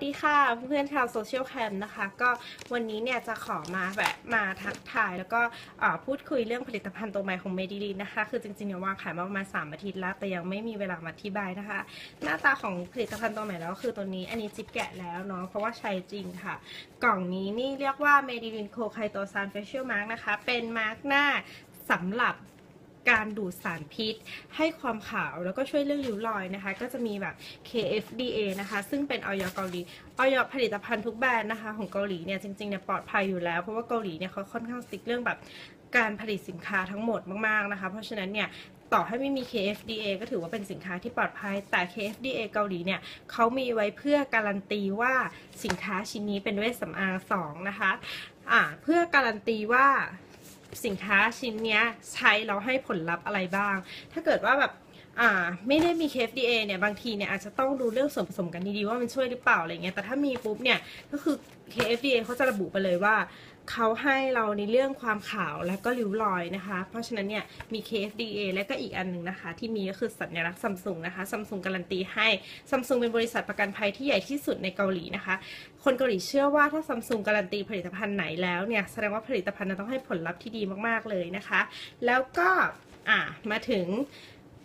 สดีค่ะเพื่อนๆชาวโซเชียลแคมนะคะ ก็วันนี้เนี่ยจะขอมาแบบมาทักทายแล้วก็พูดคุยเรื่องผลิตภัณฑ์ตัวใหม่ของเมดิลีนนะคะ คือจริงๆเนี่ยวางขายมาประมาณ3อาทิตย์แล้ว แต่ยังไม่มีเวลามาอธิบายนะคะ หน้าตาของผลิตภัณฑ์ตัวใหม่แล้วคือตัวนี้อันนี้จิ๊บแกะแล้วเนาะเพราะว่าใช้จริงค่ะ กล่องนี้นี่เรียกว่าเมดิลินโคไคโตซานเฟเชียลมาร์กนะคะ เป็นมาร์กหน้าสำหรับ การดูดสารพิษ ให้ความขาวแล้วก็ช่วยเรื่องริ้วรอยนะคะ ก็จะมีแบบ KFDA นะคะ ซึ่งเป็นออยเกาหลีออยผลิตภัณฑ์ทุกแบรนด์นะคะ ของเกาหลีเนี่ยจริงๆเนี่ยปลอดภัยอยู่แล้ว เพราะว่าเกาหลีเนี่ยเขาค่อนข้างติ๊กเรื่องแบบการผลิตสินค้าทั้งหมดมากๆนะคะ เพราะฉะนั้นเนี่ยต่อให้ไม่มี KFDA ก็ถือว่าเป็นสินค้าที่ปลอดภัย แต่ KFDA เกาหลีเนี่ยเขามีไว้เพื่อการันตีว่าสินค้าชิ้นนี้เป็นเวชสำอางสองนะคะอ่าเพื่อการันตีว่า สินค้าชิ้นเนี้ยใช้แล้วให้ผลลัพธ์อะไรบ้าง ถ้าเกิดว่าแบบ อ่า ไม่ได้มี KFDA เนี่ยบางทีเนี่ยอาจจะต้องดูเรื่องส่วนผสมกันดีๆว่ามันช่วยหรือเปล่าอะไรเงี้ยแต่ถ้ามีปุ๊บเนี่ยก็คือ KFDA เขาจะระบุไปเลยว่าเขาให้เราในเรื่องความขาวและก็ริ้วรอยนะคะ เพราะฉะนั้นเนี่ยมี KFDA และก็อีกอันหนึ่งนะคะ ที่มีก็คือสัญลักษณ์ซัมซุงนะคะซัมซุงการันตีให้ซัมซุงเป็นบริษัทประกันภัยที่ใหญ่ที่สุดในเกาหลีนะคะ คนเกาหลีเชื่อว่าถ้าซัมซุงการันตีผลิตภัณฑ์ไหนแล้วเนี่ยแสดงว่าผลิตภัณฑ์นั้นต้องให้ผลลัพธ์ที่ดีมากๆเลยนะคะ แล้วก็อะมาถึง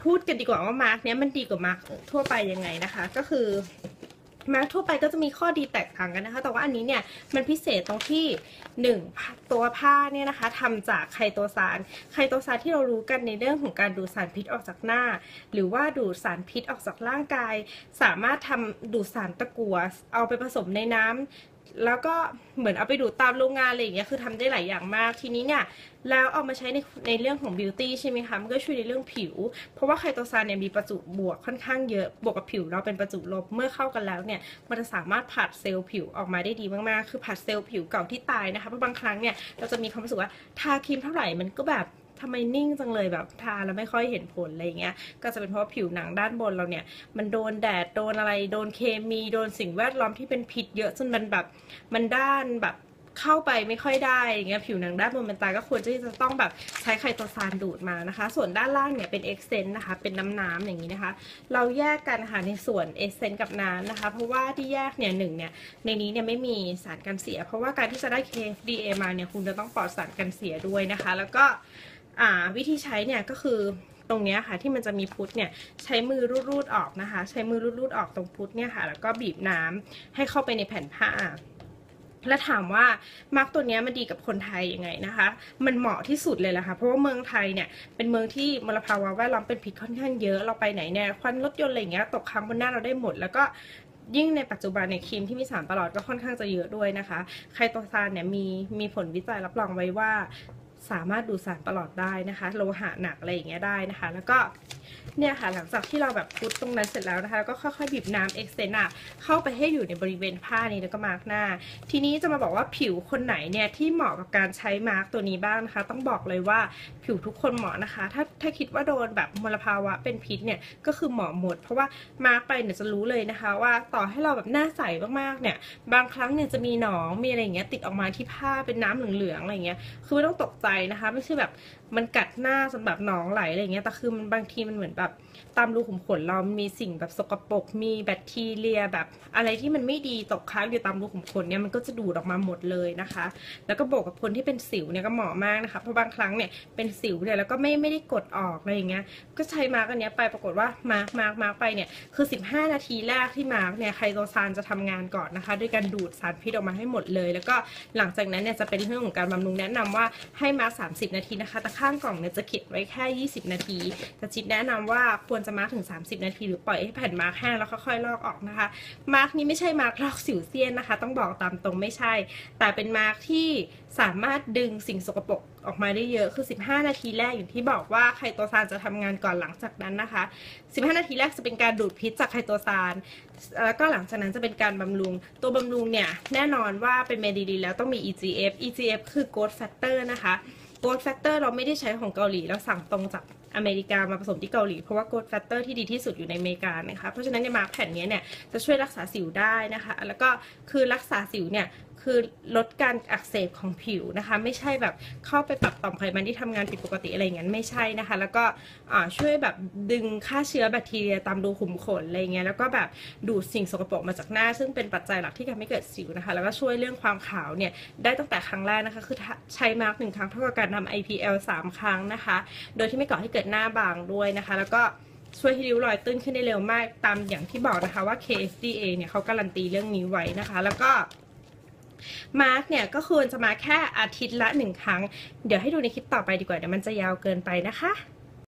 พูดกันดีกว่าว่ามาร์กเนี้ยมันดีกว่ามาร์กทั่วไปยังไงนะคะ ก็คือมาร์กทั่วไปก็จะมีข้อดีแตกต่างกันนะคะ แต่ว่าอันนี้เนี่ยมันพิเศษตรงที่หนึ่งตัวผ้าเนี่ยนะคะทำจากไคโตซาน ไคโตซานที่เรารู้กันในเรื่องของการดูดสารพิษออกจากหน้า หรือว่าดูดสารพิษออกจากร่างกาย สามารถทำดูดสารตะกั่วเอาไปผสมในน้ำ แล้วก็เหมือนเอาไปดูดตามโรงงานอะไรอย่างเงี้ยคือทำได้หลายอย่างมากทีนี้เนี่ยแล้วเอามาใช้ในในเรื่องของบิวตี้ใช่ไหมคะมันก็ช่วยในเรื่องผิว เพราะว่าไคโตซานเนี่ยมีประจุบวกค่อนข้างเยอะบวกกับผิวเราเป็นประจุลบเมื่อเข้ากันแล้วเนี่ยมันจะสามารถผัดเซลล์ผิวออกมาได้ดีมากๆ คือผัดเซลล์ผิวเก่าที่ตายนะคะเพราะบางครั้งเนี่ยเราจะมีความรู้สึกว่าทาครีมเท่าไหร่มันก็แบบ ทำไมนิ่งจังเลยแบบทาแล้วไม่ค่อยเห็นผลอะไรเงี้ย ก็จะเป็นเพราะผิวหนังด้านบนเราเนี่ย มันโดนแดดโดนอะไรโดนเคมีโดนสิ่งแวดล้อมที่เป็นพิษเยอะจนมันแบบมันด้านแบบเข้าไปไม่ค่อยได้อย่างเงี้ยผิวหนังด้านบนมันตายก็ควรที่จะต้องแบบใช้ไคโตซานดูดมานะคะ ส่วนด้านล่างเนี่ยเป็นเอ็กเซนต์นะคะ เป็นน้ำน้ำๆอย่างนี้นะคะ เราแยกกันค่ะในส่วนเอ็กเซนต์กับน้ำนะคะ เพราะว่าที่แยกเนี่ยหนึ่งเนี่ยในนี้เนี่ยไม่มีสารกันเสีย เพราะว่าการที่จะได้ KFDA มาเนี่ยคุณจะต้องปลอดสารกันเสียด้วยนะคะ แล้วก็ อ่าวิธีใช้เนี่ยก็คือตรงนี้ค่ะที่มันจะมีพุทเนี่ยใช้มือรูดๆออกนะคะ ใช้มือรูดๆออกตรงพุทเนี่ยค่ะ แล้วก็บีบน้ำให้เข้าไปในแผ่นผ้า แล้วถามว่ามาร์กตัวนี้มันดีกับคนไทยยังไงนะคะ มันเหมาะที่สุดเลยแหละค่ะเพราะว่าเมืองไทยเนี่ยเป็นเมืองที่มลภาวะแวดล้อมเป็นพิษค่อนข้างเยอะเราไปไหนเนี่ยควันรถยนต์อะไรอย่างเงี้ยตกค้างบนหน้าเราได้หมด แล้วก็ยิ่งในปัจจุบันเนี่ยครีมที่มีสารประหลอดก็ค่อนข้างจะเยอะด้วยนะคะไคโตซานเนี่ยมีมีผลวิจัยรับรองไว้ว่า สามารถดูดสารประหลอดได้นะคะ โลหะหนักอะไรอย่างเงี้ยได้นะคะ แล้วก็ เนี่ยค่ะหลังจากที่เราแบบพุดตรงนั้นเสร็จแล้วนะคะแล้วก็ค่อยๆบีบน้ำเอ็กเซนอะเข้าไปให้อยู่ในบริเวณผ้านี้แล้วก็มาร์กหน้า ทีนี้จะมาบอกว่าผิวคนไหนเนี่ยที่เหมาะกับการใช้มาร์กตัวนี้บ้างนะคะ ต้องบอกเลยว่าผิวทุกคนเหมาะนะคะ ถ้าถ้าคิดว่าโดนแบบมลภาวะเป็นพิษเนี่ยก็คือเหมาะหมด เพราะว่ามาร์กไปเนี่ยจะรู้เลยนะคะ ว่าต่อให้เราแบบหน้าใสมากๆเนี่ยบางครั้งเนี่ยจะมีหนองมีอะไรอย่างเงี้ยติดออกมาที่ผ้าเป็นน้ำเหลืองๆอะไรอย่างเงี้ยคือไม่ต้องตกใจนะคะ ไม่ใช่แบบมันกัดหน้าจนแบบหนองไหลอะไรอย่างเงี้ยแต่คือมันบางทีมันเหมือนแบบตามรูขุมขนเรามีสิ่งแบบสกปรกมีแบคทีเรียแบบอะไรที่มันไม่ดีตกค้างอยู่ตามรูขุมขนเนี่ยมันก็จะดูดออกมาหมดเลยนะคะ แล้วก็บวกกับคนที่เป็นสิวเนี่ยก็เหมาะมากนะคะเพราะบางครั้งเนี่ยเป็นสิวเนี่ยแล้วก็ไม่ไม่ได้กดออกอะไรอย่างเงี้ยก็ใช้มาร์กอันเนี้ยไปปรากฏว่ามาร์กมาร์กมาร์กไปเนี่ยคือ 15 นาทีแรกที่มาร์กเนี่ยไคโตซานจะทำงานก่อนนะคะด้วยการดูดสารพิษออกมาให้หมดเลย แล้วก็หลังจากนั้นเนี่ยจะเป็นเรื่องของการบำรุงแนะนำว่าให้มาร์ก30 นาทีนะคะแต่ข้างกล่องเนี่ยจะเขียนไว้แค่ 20 นาทีแต่จิ๊บแนะนำว่าควรจะมาร์กถึง 30 นาที หรือปล่อยให้แผ่นมาร์กแห้งแล้วค่อยๆลอกออกนะคะ มาร์กนี้ไม่ใช่มาร์กลอกสิวเซียนนะคะ ต้องบอกตามตรงไม่ใช่ แต่เป็นมาร์กที่สามารถดึงสิ่งสกปรกออกมาได้เยอะคือ 15 นาทีแรกอย่างที่บอกว่าไคโตซานจะทำงานก่อนหลังจากนั้นนะคะ 15 นาทีแรกจะเป็นการดูดพิษจากไคโตซานแล้วก็หลังจากนั้นจะเป็นการบำรุง ตัวบำรุงเนี่ยแน่นอนว่าเป็นเมดีดีแล้วต้องมี EGF EGF คือ growth factor นะคะ growth factor เราไม่ได้ใช้ของเกาหลีเราสั่งตรงจาก อเมริกามาผสมที่เกาหลี เพราะว่าโกดแฟตเตอร์ที่ดีที่สุดอยู่ในอเมริกานะคะ เพราะฉะนั้นในมาร์กแผ่นนี้เนี่ยจะช่วยรักษาสิวได้นะคะ แล้วก็คือรักษาสิวเนี่ยคือลดการอักเสบของผิวนะคะ ไม่ใช่แบบเข้าไปปรับต่อมไขมันที่ทำงานผิดปกติอะไรอย่างนั้นไม่ใช่นะคะ แล้วก็ช่วยแบบดึงฆ่าเชื้อแบคทีเรียตามรูขุมขนอะไรเงี้ยแล้วก็แบบดูดสิ่งสกปรกมาจากหน้า ซึ่งเป็นปัจจัยหลักที่ทำให้เกิดสิวนะคะ แล้วก็ช่วยเรื่องความขาวเนี่ยได้ตั้งแต่ครั้งแรกนะคะ คือใช้มาร์กหนึ่งครั้งเท่ากับการทำ IPL 3 ครั้งนะคะ โดยที่ไม่ก่อให้เกิดหน้าบางด้วยนะคะ แล้วก็ช่วยให้ริ้วรอยตื้นขึ้นได้เร็วมากตามอย่างที่บอกนะคะว่า KFDA เนี่ยเขาการันตีเรื่องนี้ไว้นะคะ แล้วก็ มาร์กเนี่ยก็ควรจะมาแค่อาทิตย์ละหนึ่งครั้ง เดี๋ยวให้ดูในคลิปต่อไปดีกว่าเดี๋ยวมันจะยาวเกินไปนะคะ